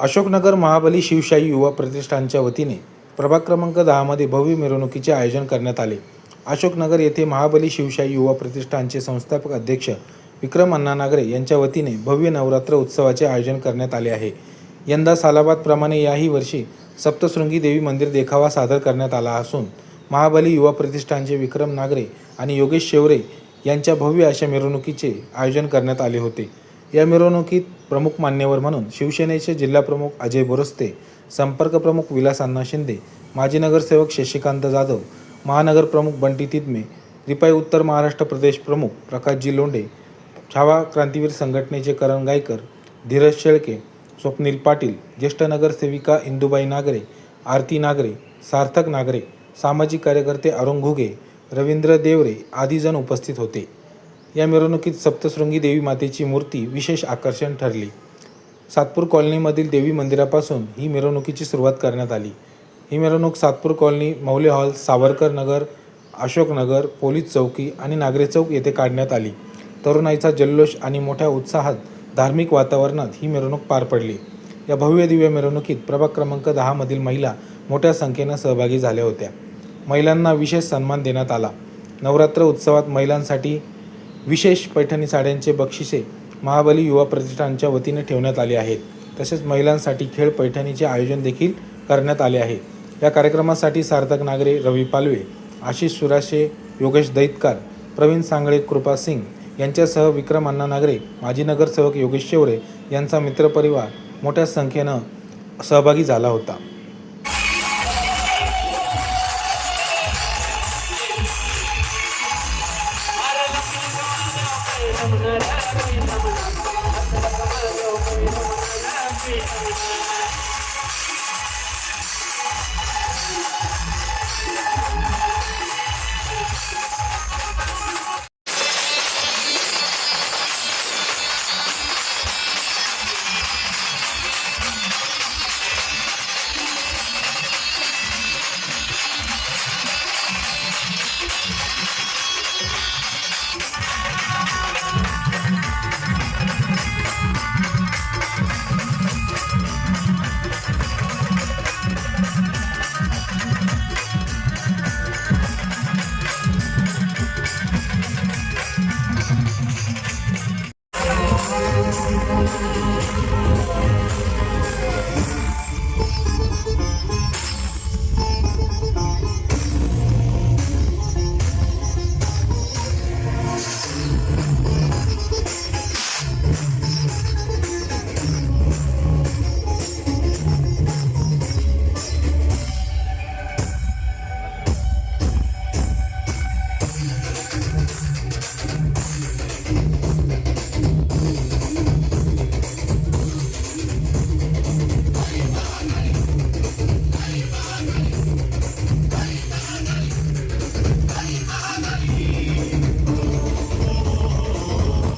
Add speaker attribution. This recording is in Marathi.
Speaker 1: अशोकनगर महाबली शिवशाही युवा प्रतिष्ठानच्या वतीने प्रभाग क्रमांक दहामध्ये भव्य मिरवणुकीचे आयोजन करण्यात आले. अशोकनगर येथे महाबली शिवशाही युवा प्रतिष्ठानचे संस्थापक अध्यक्ष विक्रम अण्णा नागरे यांच्या वतीने भव्य नवरात्र उत्सवाचे आयोजन करण्यात आले आहे. यंदा सालाबादप्रमाणे याही वर्षी सप्तशृंगी देवी मंदिर देखावा सादर करण्यात आला असून महाबली युवा प्रतिष्ठानचे विक्रम नागरे आणि योगेश शेवरे यांच्या भव्य अशा मिरवणुकीचे आयोजन करण्यात आले होते. या मिरवणुकीत प्रमुख मान्यवर म्हणून शिवसेनेचे जिल्हाप्रमुख अजय बोरस्ते संपर्क प्रमुख विलास अण्णा शिंदे माजी नगरसेवक शशिकांत जाधव महानगर प्रमुख बंटी तिदमे रिपाई उत्तर महाराष्ट्र प्रदेश प्रमुख प्रकाशजी लोंढे छावा क्रांतीवीर संघटनेचे करण गायकर धीरज शेळके स्वप्नील पाटील ज्येष्ठ नगरसेविका इंदुबाई नागरे आरती नागरे सार्थक नागरे सामाजिक कार्यकर्ते अरुण घुगे रवींद्र देवरे आदी जण उपस्थित होते. या मिरवणुकीत सप्तशृंगी देवी मातेची मूर्ती विशेष आकर्षण ठरली. सातपूर कॉलनीमधील देवी मंदिरापासून ही मिरवणुकीची सुरुवात करण्यात आली. ही मिरवणूक Satpur colony Maule hall Savarkar Nagar Ashoknagar police चौकी आणि नागरे चौक येथे काढण्यात आली. तरुणाईचा जल्लोष आणि मोठ्या उत्साहात धार्मिक वातावरणात ही मिरवणूक पार पडली. या भव्य दिव्य मिरवणुकीत प्रभाग क्रमांक दहामधील महिला मोठ्या संख्येनं सहभागी झाल्या होत्या. महिलांना विशेष सन्मान देण्यात आला. नवरात्र उत्सवात महिलांसाठी विशेष पैठणी साड्यांचे बक्षिसे महाबली युवा प्रतिष्ठानच्या वतीने ठेवण्यात आले आहेत. तसेच महिलांसाठी खेळ पैठणीचे आयोजन देखील करण्यात आले आहे. या कार्यक्रमासाठी सार्थक नागरे रवी पालवे आशिष सुराशे योगेश दैतकार प्रवीण सांगळे कृपा सिंग यांच्यासह विक्रम अण्णा नागरे माजी नगरसेवक योगेश शेवरे यांचा मित्रपरिवार मोठ्या संख्येनं सहभागी झाला होता.
Speaker 2: Thank you.